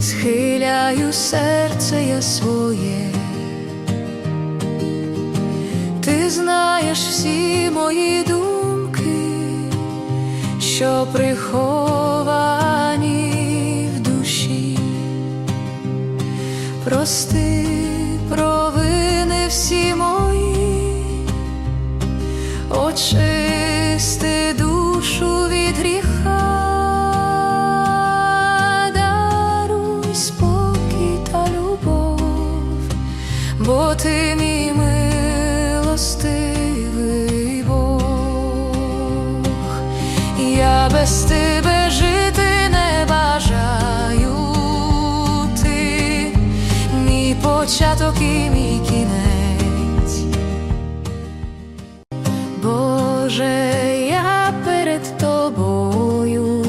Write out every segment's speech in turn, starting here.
схиляю серце я своє, ти знаєш всі мої думки, що приховані в душі, прости провини всі мої, очисти душу від гріха, ти мій милостивий Бог, я без тебе жити не бажаю. Ти, мій початок і мій кінець. Боже, я перед тобою.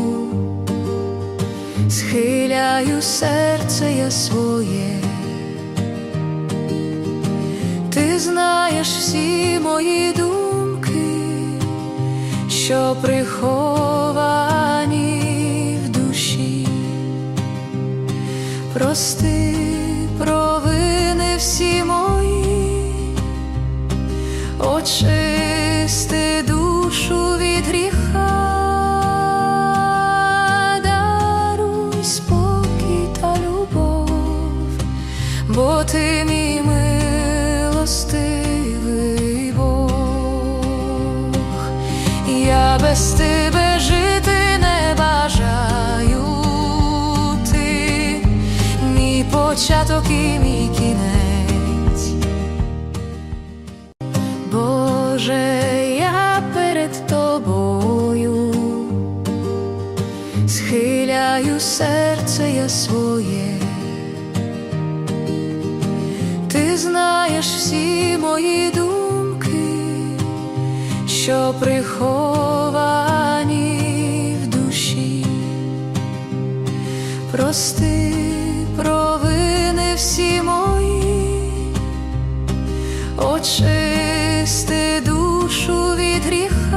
Схиляю серце я своє, знаєш всі мої думки, що приховані в душі, прости провини всі мої очисти душу від гріха, даруй спокій та любов, бо ти мій милостивий Бог, я без тебе жити не бажаю. Ти, мій початок і мій кінець. Боже, я перед тобою. Схиляю серце я своє, знаєш всі мої думки, що приховані в душі, прости провини всі мої очисти душу від гріха,